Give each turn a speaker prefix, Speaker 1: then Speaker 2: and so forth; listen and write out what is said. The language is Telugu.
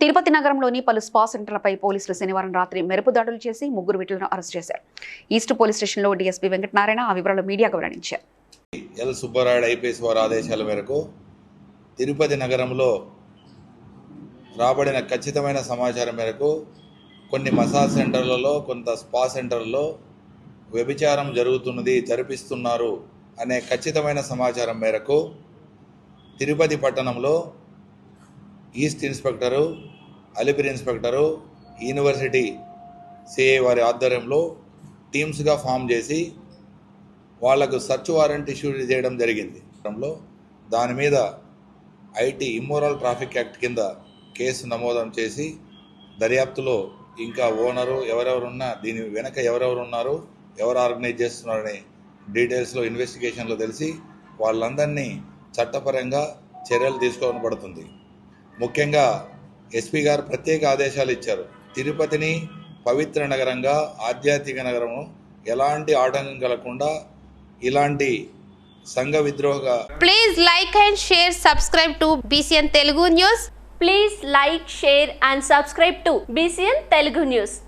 Speaker 1: తిరుపతి నగరంలోని పలు స్పా సెంటర్లపై పోలీసులు శనివారం రాత్రి మెరుపు దాడులు చేసి ముగ్గురు వీటిలను అరెస్ట్ చేశారు. ఈస్ట్ పోలీస్ స్టేషన్లో డీఎస్పీ వెంకటనారాయణ ఆ వివరాలు మీడియాకు వెల్లడించారు.
Speaker 2: ఎల్ సుబ్బారాయుడు ఐపీఎస్ వారి ఆదేశాల మేరకు తిరుపతి నగరంలో రాబడిన ఖచ్చితమైన సమాచారం మేరకు కొన్ని మసాజ్ సెంటర్లలో కొంత స్పా సెంటర్లలో వ్యభిచారం జరుగుతున్నది జరిపిస్తున్నారు అనే ఖచ్చితమైన సమాచారం మేరకు తిరుపతి పట్టణంలో east inspector Alipiri inspector university CI వారి ఆధ్వర్యంలో టీమ్స్గా ఫామ్ చేసి వాళ్ళకు సర్చ్ వారెంట్ ఇష్యూ చేయడం జరిగింది. దాని మీద ఐటీ ఇమ్మోరల్ ట్రాఫిక్ యాక్ట్ కింద కేసు నమోదం చేసి దర్యాప్తులో ఇంకా ఓనరు ఎవరెవరున్నా దీని వెనక ఎవరెవరు ఉన్నారు ఎవరు ఆర్గనైజ్ చేస్తున్నారని డీటెయిల్స్లో ఇన్వెస్టిగేషన్లో తెలిసి వాళ్ళందరినీ చట్టపరంగా చర్యలు తీసుకోవడం పడుతుంది. ముఖ్యంగా ఎస్పీ గారు ప్రత్యేక ఆదేశాలు ఇచ్చారు. తిరుపతిని పవిత్ర నగరంగా ఆధ్యాత్మిక నగరము ఎలాంటి ఆటంకం కలగకుండా ఇలాంటి సంఘ విద్రోహ
Speaker 3: please like and share subscribe to BCN Telugu news
Speaker 4: please like share and subscribe to BCN Telugu news